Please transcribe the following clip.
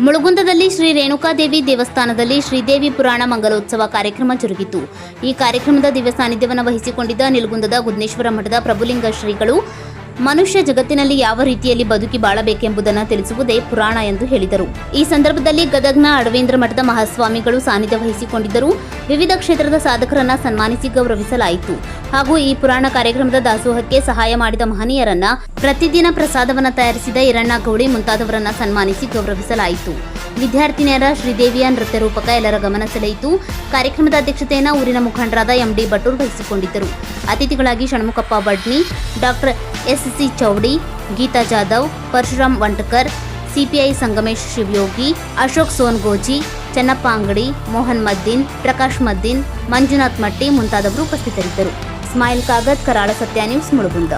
ಮುಳುಗುಂದದಲ್ಲಿ ಶ್ರೀ ರೇಣುಕಾದೇವಿ ದೇವಸ್ಥಾನದಲ್ಲಿ ಶ್ರೀದೇವಿ ಪುರಾಣ ಮಂಗಲೋತ್ಸವ ಕಾರ್ಯಕ್ರಮ ಜರುಗಿತು. ಈ ಕಾರ್ಯಕ್ರಮದ ದಿವ್ಯ ಸಾನ್ನಿಧ್ಯವನ್ನು ವಹಿಸಿಕೊಂಡಿದ್ದ ನಿಲ್ಗುಂದದ ಗುದ್ನೇಶ್ವರ ಮಠದ ಪ್ರಭುಲಿಂಗ ಶ್ರೀಗಳು ಮನುಷ್ಯ ಜಗತ್ತಿನಲ್ಲಿ ಯಾವ ರೀತಿಯಲ್ಲಿ ಬದುಕಿ ಬಾಳಬೇಕೆಂಬುದನ್ನು ತಿಳಿಸುವುದೇ ಪುರಾಣ ಎಂದು ಹೇಳಿದರು. ಈ ಸಂದರ್ಭದಲ್ಲಿ ಗದಗ್ನ ಅಡವೇಂದ್ರ ಮಠದ ಮಹಾಸ್ವಾಮಿಗಳು ಸಾನ್ನಿಧ್ಯ ವಹಿಸಿಕೊಂಡಿದ್ದರು. ವಿವಿಧ ಕ್ಷೇತ್ರದ ಸಾಧಕರನ್ನ ಸನ್ಮಾನಿಸಿ ಗೌರವಿಸಲಾಯಿತು. ಹಾಗೂ ಈ ಪುರಾಣ ಕಾರ್ಯಕ್ರಮದ ದಾಸೋಹಕ್ಕೆ ಸಹಾಯ ಮಾಡಿದ ಮಹನೀಯರನ್ನ ಪ್ರತಿದಿನ ಪ್ರಸಾದವನ್ನ ತಯಾರಿಸಿದ ಇರಣ್ಣ ಗೌಡಿ ಮುಂತಾದವರನ್ನ ಸನ್ಮಾನಿಸಿ ಗೌರವಿಸಲಾಯಿತು. ವಿದ್ಯಾರ್ಥಿನಿಯರ ಶ್ರೀದೇವಿಯ ನೃತ್ಯ ರೂಪಕ ಎಲ್ಲರ ಗಮನ ಸೆಳೆಯಿತು. ಕಾರ್ಯಕ್ರಮದ ಅಧ್ಯಕ್ಷತೆಯನ್ನು ಊರಿನ ಮುಖಂಡರಾದ ಎಂಡಿ ಬಟೂರ್ ವಹಿಸಿಕೊಂಡಿದ್ದರು. ಅತಿಥಿಗಳಾಗಿ Shanmukhappa Badni, doctor S C Choudi, Geeta Jadhav, Parashuram Vantakar CPI Sangamesh Shivayogi, Ashok Songoji, Channappa Angadi, Mohan Maddin, Prakash ಮದ್ದೀನ್, Manjunath ಮಟ್ಟಿ ಮುಂತಾದವರು ಉಪಸ್ಥಿತರಿದ್ದರು. ಸ್ಮೈಲ್ ಕಾಗದ್, ಕರಾಳ ಸತ್ಯ ನ್ಯೂಸ್ ಮುಳುಗುಂದ.